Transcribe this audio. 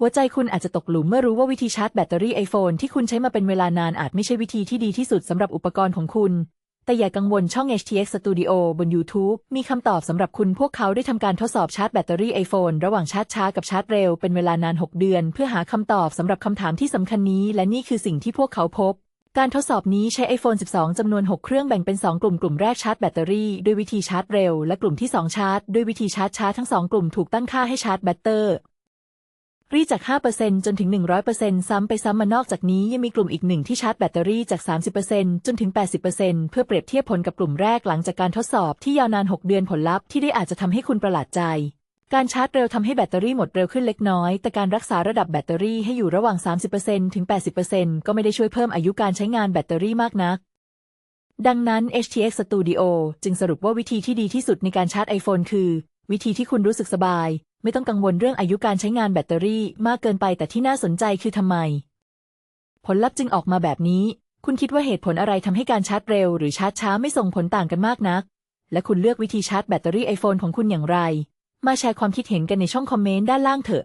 หัวใจคุณอาจจะตกหลุมเมื่อรู้ว่าวิธีชาร์จแบตเตอรี่ iPhone ที่คุณใช้มาเป็นเวลานานอาจไม่ใช่วิธีที่ดีที่สุดสำหรับอุปกรณ์ของคุณ แต่อย่ากังวลช่อง HTX Studio บน YouTube มีคำตอบสำหรับคุณพวกเขาได้ทำการทดสอบชาร์จแบตเตอรี่ iPhone ระหว่างชาร์จช้ากับชาร์จเร็วเป็นเวลานาน 6 เดือน เพื่อหาคำตอบสำหรับคำถามที่สำคัญนี้ และนี่คือสิ่งที่พวกเขาพบการทดสอบนี้ใช้ iPhone 12 จำนวน 6 เครื่องแบ่งเป็น 2 กลุ่ม กลุ่มแรกชาร์จแบตเตอรี่ด้วยวิธีชาร์จเร็ว และกลุ่มที่ 2 ชาร์จด้วยวิธีชาร์จช้าทั้ง 2 กลุ่มถูกตั้งค่าให้ชาร์จแบตเตอร์ รีจาก 5%จนถึง 100%ซ้ำไปซ้ำมานอกจากนี้ยังมีกลุ่มอีกหนึ่งที่ชาร์จแบตเตอรี่จาก 30%จนถึง 80%เพื่อเปรียบเทียบผลกับกลุ่มแรกหลังจากการทดสอบที่ยาวนาน 6 เดือนผลลัพธ์ที่ได้อาจจะทำให้คุณประหลาดใจ การชาร์จเร็วทำให้แบตเตอรี่หมดเร็วขึ้นเล็กน้อย แต่การรักษาระดับแบตเตอรี่ให้อยู่ระหว่าง 30%ถึง 80%ก็ไม่ได้ช่วยเพิ่มอายุการใช้งานแบตเตอรี่มากนักดังนั้น HTX Studio จึงสรุปว่าวิธีที่ดีที่สุดในการชาร์จ iPhone คือ วิธีที่คุณรู้สึกสบาย ไม่ต้องกังวลเรื่องอายุการใช้งานแบตเตอรี่มากเกินไปแต่ที่น่าสนใจคือทำไม ผลลัพธ์จึงออกมาแบบนี้ คุณคิดว่าเหตุผลอะไรทำให้การชาร์จเร็วหรือชาร์จช้าไม่ส่งผลต่างกันมากนัก และคุณเลือกวิธีชาร์จแบตเตอรี่ iPhone ของคุณอย่างไร มาแชร์ความคิดเห็นกันในช่องคอมเมนต์ด้านล่างเถอะ